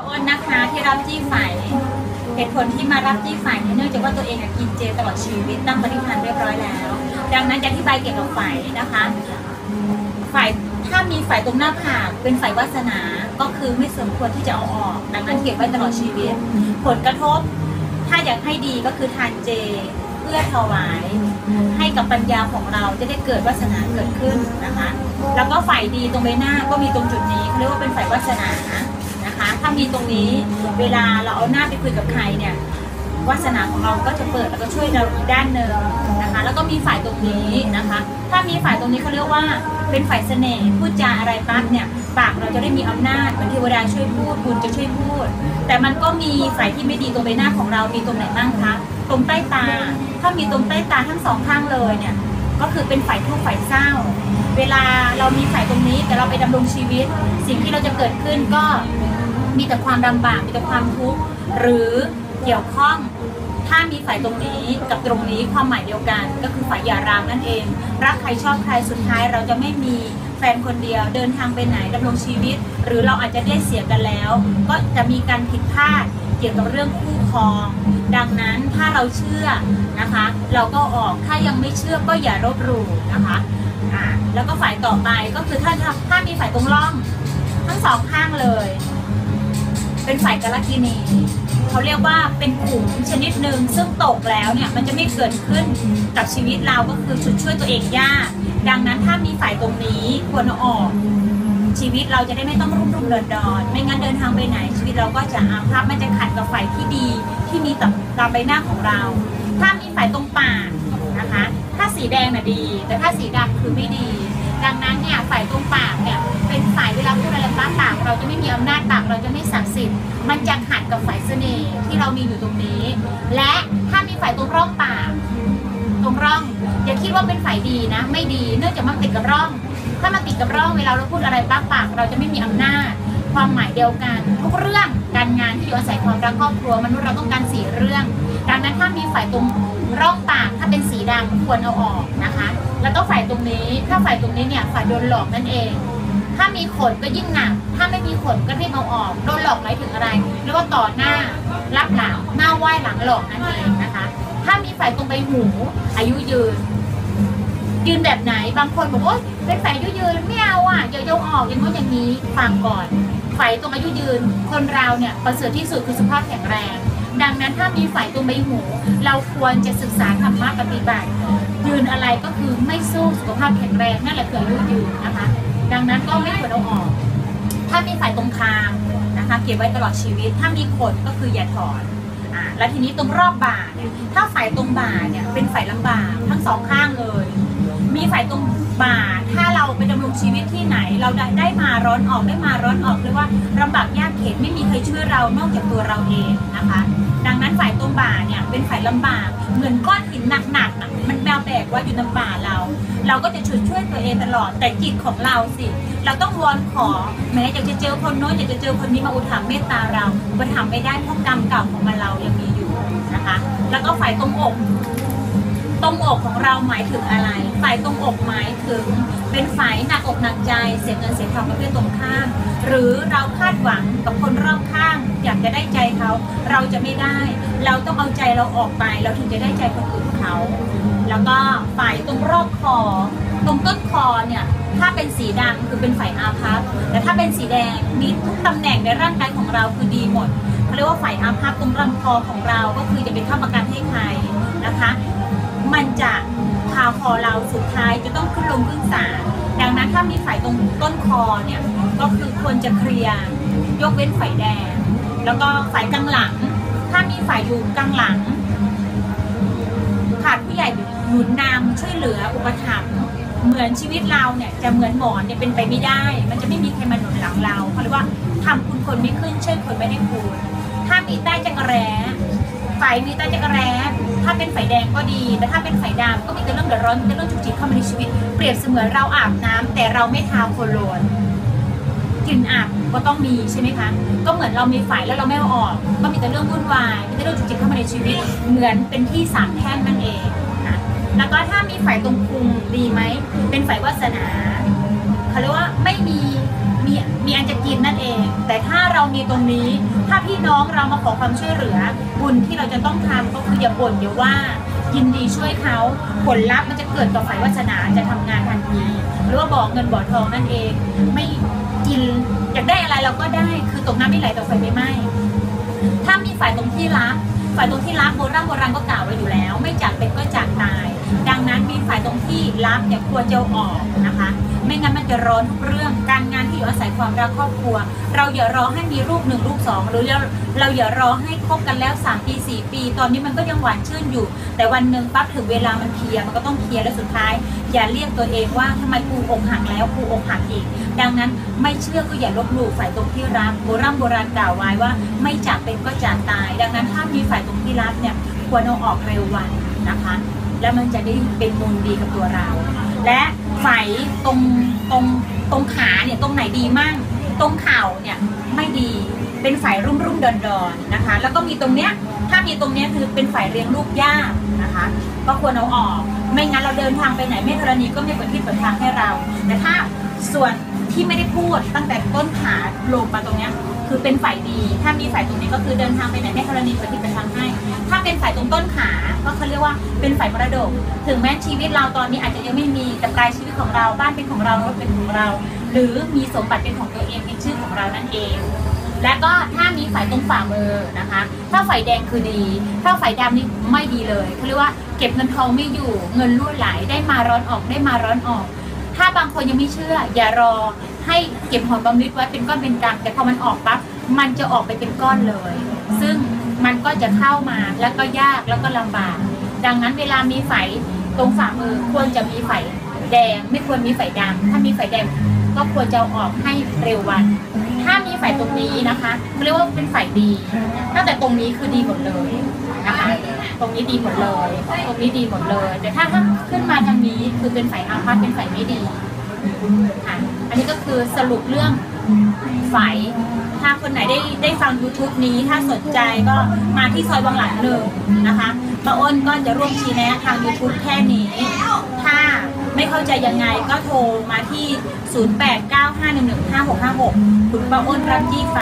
อ้นนะคะที่รับจี้ไฝเหตุผลที่มารับจี้ไฝเนี่ยเนื่องจากว่าตัวเองกินเจตลอดชีวิตตั้งปณิธานเรียบร้อยแล้ว ดังนั้นจะอธิบายเกี่ยวกับไฝนะคะไฝถ้ามีไฝตรงหน้าผากเป็นไฝวาสนาก็คือไม่สมควรที่จะเอาออก ดังนั้นเก็บไว้ตลอดชีวิต ผลกระทบถ้าอยากให้ดีก็คือทานเจเพื่อถวาย ให้กับปัญญาของเราจะได้เกิดวาสนาเกิดขึ้นนะคะ แล้วก็ฝายดีตรงใบหน้าก็มีตรงจุดนี้เขาเรียกว่าเป็นฝายวาสนานะ ถ้ามีตรงนี้เวลาเราเอาหน้าไปคุยกับใครเนี่ยวาสนาของเราก็จะเปิดแล้วก็ช่วยเราอีกด้านหนึ่งนะคะ แล้วก็มีฝ่ายตรงนี้นะคะ ถ้ามีฝ่ายตรงนี้เขาเรียกว่าเป็นฝ่ายเสน่ห์พูดจาอะไรปั๊บเนี่ยปากเราจะได้มีอำนาจเหมือนเทวดาช่วยพูดบุญจะช่วยพูด แต่มันก็มีฝ่ายที่ไม่ดีตรงใบหน้าของเรามีตรงไหนบ้างคะตรงใต้ตา ถ้ามีตรงใต้ตาทั้งสองข้างเลยเนี่ยก็คือเป็นฝ่ายทุกข์ฝ่ายเศร้า เวลาเรามีฝ่ายตรงนี้แต่เราไปดำรงชีวิต สิ่งที่เราจะเกิดขึ้นก็ มีแต่ความลำบากมีแต่ความทุกข์หรือเกี่ยวข้องถ้ามีฝ่ายตรงนี้กับตรงนี้ความหมายเดียวกัน ก็คือฝ่ายหย่าร้างนั่นเอง รักใครชอบใครสุดท้ายเราจะไม่มีแฟนคนเดียวเดินทางไปไหนดำรงชีวิต หรือเราอาจจะได้เสียกันแล้ว ก็จะมีการผิดพลาดเกี่ยวกับเรื่องคู่ครอง ดังนั้นถ้าเราเชื่อนะคะ เราก็ออกถ้ายังไม่เชื่อก็อย่ารบหลู่นะคะอ่าแล้วก็ฝ่ายต่อไปก็คือถ้าถ้ามีฝ่ายตรงร่อง ทั้งสองข้างเลย เป็นฝ่ายกาลกินีเขาเรียกว่าเป็นขุมชนิดหนึ่งซึ่งตกแล้วเนี่ยมันจะไม่เกิดขึ้นกับชีวิตเราก็คือชุดช่วยตัวเองยาก ดังนั้นถ้ามีฝ่ายตรงนี้ควรออก ชีวิตเราจะได้ไม่ต้องรุ่มรุ่มเดินดอนไม่งั้นเดินทางไปไหน ชีวิตเราก็จะอาภัพมันจะขัดกับฝ่ายที่ดี ที่มีต่อตามใบหน้าของเรา ถ้ามีฝ่ายตรงปากนะคะ ถ้าสีแดงน่ะดี แต่ถ้าสีดำคือไม่ดี ดังนั้นเนี่ยฝ่ายตรงปากเนี่ยเป็นฝ่ายเวลาพูดอะไรป้าปาก เราจะไม่มีอำนาจปากเราจะไม่ศักดิ์สิทธิ์มันจะขัดกับฝ่ายเสน่ห์ที่เรามีอยู่ตรงนี้ และถ้ามีฝ่ายตรงร่องปากตรงร่องอย่าคิดว่าเป็นฝ่ายดีนะ ไม่ดีเนื่องจากมันติดกับร่อง ถ้ามันติดกับร่องเวลาเราพูดอะไรปากปาก เราจะไม่มีอำนาจความหมายเดียวกัน ทุกเรื่องการงานที่อยู่อาศัยความรักครอบครัวมนุษย์เราต้องการสี่เรื่อง ดังนั้นถ้ามีฝ่ายตรงร่องปากถ้าเป็นสีดำควรเอาออกนะคะ แล้วก็ฝ่ายตรงนี้ถ้าฝ่ายตรงนี้เนี่ยฝ่ายโดนหลอกนั่นเอง ถ้ามีขนก็ยิ่งหนัก ถ้าไม่มีขนก็รีบเอาออกโดนหลอกหมายถึงอะไรเรียกว่าต่อหน้ารับหลังหน้าไหว้หลังหลอกนั่นเองนะคะ ถ้ามีฝ่ายตรงใบหูอายุยืนยืนแบบไหนบางคนบอกว่าเป็นฝ่ายอายุยืนไม่เอาอะอย่ายกออกอย่างนู้นอย่างนี้ฟังก่อนฝ่ายตรงอายุยืน คนเราเนี่ยประเสริฐที่สุดคือสุขภาพแข็งแรง ดังนั้นถ้ามีฝ่ายตรงใบหูเราควรจะศึกษาธรรมะปฏิบัติ ยืนอะไรก็คือไม่สู้สุขภาพแข็งแรงนั่นแหละคืออายุยืนนะคะ ดังนั้นก็ไม่ควรเอาออก ถ้ามีฝ่ายตรงคางนะคะเก็บไว้ตลอดชีวิต ถ้ามีขนก็คืออย่าถอนอ่าแล้วทีนี้ตรงรอบบ่าเนี่ยถ้าฝ่ายตรงบ่าเนี่ยเป็นฝ่ายลำบากทั้งสองข้างเลย มีฝ่ายตรงบ่าถ้าเราไปดำรงชีวิตที่ไหน เราได้ได้มาร้อนออกได้มาร้อนออกเรียกว่าลำบากยากเข็นไม่มีใครช่วยเรานอกจากตัวเราเองนะคะ ดังนั้นฝ่ายตรงบ่าเนี่ยเป็นฝ่ายลำบากเหมือนก้อนหินหนักๆมันแบวแบกไว่าอยู่ในบ่าเรา เราก็จะช่วยช่วยตัวเองตลอดแต่จิตของเราสิ เราต้องวอนขอแม้อยากจะเจอคนโน้นอยากจะเจอคนนี้มาอุทามเมตตาเราอุปถัมภ์ไม่ได้เพราะกรรมเก่าของมันเรายังมีอยู่นะคะ แล้วก็ฝ่ายตรงอก ตรงอกของเราหมายถึงอะไร ฝ่ายตรงอกหมายถึง เป็นฝ่ายหนักอกหนักใจ เสียเงินเสียทองประเภทตรงข้าม หรือเราคาดหวังกับคนรอบข้าง อยากจะได้ใจเขา เราจะไม่ได้ เราต้องเอาใจเราออกไป เราถึงจะได้ใจคนอื่นเขา แล้วก็ฝ่ายตรงรอบคอ ตรงต้นคอเนี่ย ถ้าเป็นสีดำคือเป็นฝ่ายอาภัพ แต่ถ้าเป็นสีแดงมีทุกตำแหน่งในร่างกายของเราคือดีหมดเขาเรียกว่าฝ่ายอาภัพตรงลำคอของเรา ก็คือจะเป็นข้าประกันให้ใครนะคะ มันจะพาคอเราสุดท้ายจะต้องขึ้นลงขึ้นศาลดังนั้นถ้ามีฝ่ายตรงต้นคอเนี่ยก็คือควรจะเคลียร์ยกเว้นฝ่ายแดง แล้วก็ฝ่ายกลางหลัง ถ้ามีฝ่ายอยู่กลางหลังขาดผู้ใหญ่หนุนนำช่วยเหลืออุปถัมภ์เหมือนชีวิตเราเนี่ยจะเหมือนหมอนเนี่ยเป็นไปไม่ได้ มันจะไม่มีใครมาหนุนหลังเราเขาเรียกว่าทำคุณคนไม่ขึ้นช่วยคนไม่ได้คูณถ้ามีใต้จักรแร้ฝ่ายมีใต้จักรแร้ ถ้าเป็นฝ่ายแดงก็ดี แต่ถ้าเป็นฝ่ายดำก็มีแต่เรื่องเดือดร้อนมีแต่เรื่องจุกจิกเข้ามาในชีวิต เปรียบเสมือนเราอาบน้ำแต่เราไม่ทาโคโลนกลิ่นอับก็ต้องมีใช่ไหมคะ ก็เหมือนเรามีไฟแล้วเราไม่เอาออก ก็มีแต่เรื่องวุ่นวายมีแต่เรื่องจุกจิกเข้ามาในชีวิต เหมือนเป็นที่สามแพร่งนั่นเองนะแล้วก็ถ้ามีไฟตรงพุงดีไหม เป็นไฟวาสนา มีอันจะกินนั่นเอง แต่ถ้าเรามีตรงนี้ ถ้าพี่น้องเรามาขอความช่วยเหลือ บุญที่เราจะต้องทำก็คืออย่าบ่นอย่าว่ายินดีช่วยเขาผลลัพธ์มันจะเกิดกับฝ่ายวาสนาจะทำงานทันทีหรือว่าบอกเงินบ่อทองนั่นเอง ไม่กินอยากได้อะไรเราก็ได้คือตกน้ำไม่ไหลตกไฟไม่ไหม้ถ้ามีฝ่ายตรงที่รักฝ่ายตรงที่รักโบราณโบราณก็กล่าวไว้อยู่แล้ว ไม่จากเป็นก็จากตาย นั้นมีฝ่ายตรงที่รักอย่าควรจะออกนะคะ ไม่งั้นมันจะร้อนทุกเรื่องการงานที่อยู่อาศัยความรักครอบครัว เราอย่ารอให้มีลูกหนึ่งลูกสองหรือเราเราอย่ารอให้คบกันแล้ว3ปี4ปี ตอนนี้มันก็ยังหวานชื่นอยู่ แต่วันหนึ่งปั๊บถึงเวลามันเคลียร์มันก็ต้องเคลียร์แล้วสุดท้าย อย่าเรียกตัวเองว่าทำไมกูอกหักแล้วกูอกหักอีก ดังนั้นไม่เชื่อก็อย่าลบหลู่ฝ่ายตรงที่รักโบราณโบราณกล่าวไว้ว่า ไม่จากเป็นก็จากตาย ดังนั้นถ้ามีฝ่ายตรงที่รักเนี่ยควรเอาออกเร็ววันนะคะ แล้วมันจะได้เป็นมูลดีกับตัวเรา และฝ่ายตรงตรงตรงขาเนี่ยตรงไหนดีมั่ง ตรงเข่าเนี่ยไม่ดีเป็นฝ่ายรุ่มรุ่มดอนดอนๆนะคะ แล้วก็มีตรงเนี้ยถ้ามีตรงเนี้ยคือเป็นฝ่ายเลี้ยงลูกยากนะคะ ก็ควรเอาออก ไม่งั้นเราเดินทางไปไหนแม่ธรณีก็ไม่เปิดที่เปิดทางให้เรา แต่ถ้าส่วนที่ไม่ได้พูดตั้งแต่ต้นขาลงมาตรงเนี้ย คือเป็นฝ่ายดี ถ้ามีฝ่ายตรงนี้ก็คือเดินทางไปไหนแม่ธรณีเปิดที่เปิดทางให้ ถ้าเป็นฝ่ายตรงต้นขา ก็เขาเรียกว่าเป็นฝ่ายมรดก ถึงแม้ชีวิตเราตอนนี้อาจจะยังไม่มีแต่ปลายชีวิตของเราบ้านเป็นของเรารถเป็นของเรา หรือมีสมบัติเป็นของตัวเองเป็นชื่อของเรานั่นเอง และก็ถ้ามีฝ่ายตรงฝ่ามือนะคะ ถ้าฝ่ายแดงคือดี ถ้าฝ่ายดำนี่ไม่ดีเลยเขาเรียกว่าเก็บเงินทองไม่อยู่ เงินรั่วไหลได้มาร้อนออกได้มาร้อนออก ถ้าบางคนยังไม่เชื่อ อย่ารอ ให้เก็บหอมรอมริบไว้เป็นก้อนเป็นกำแต่พอมันออกปั๊บมันจะออกไปเป็นก้อนเลย ซึ่งมันก็จะเข้ามาแล้วก็ยากแล้วก็ลำบาก ดังนั้นเวลามีไฝตรงฝ่ามือควรจะมีไฝแดง ไม่ควรมีไฝดำถ้ามีไฝแดงก็ควรจะออกให้เร็ววัน ถ้ามีไฝตรงนี้นะคะเรียกว่าเป็นไฝดีตั้งแต่ตรงนี้คือดีหมดเลยนะคะ ตรงนี้ดีหมดเลย ตรงนี้ดีหมดเลย แต่ถ้าถ้าขึ้นมาทางนี้คือเป็นไฝอาพาธเป็นไฝไม่ดีค่ะ อันนี้ก็คือสรุปเรื่องไฝถ้าคนไหนได้ได้ฟัง YouTube นี้ถ้าสนใจก็มาที่ซอยบางหลังหนึ่งนะคะป้าอ้นก็จะร่วมชี้แนะทาง YouTube แค่นี้ ถ้าไม่เข้าใจยังไงก็โทรมาที่ 0895115656 คุณป้าอ้นรับจี้ไฝ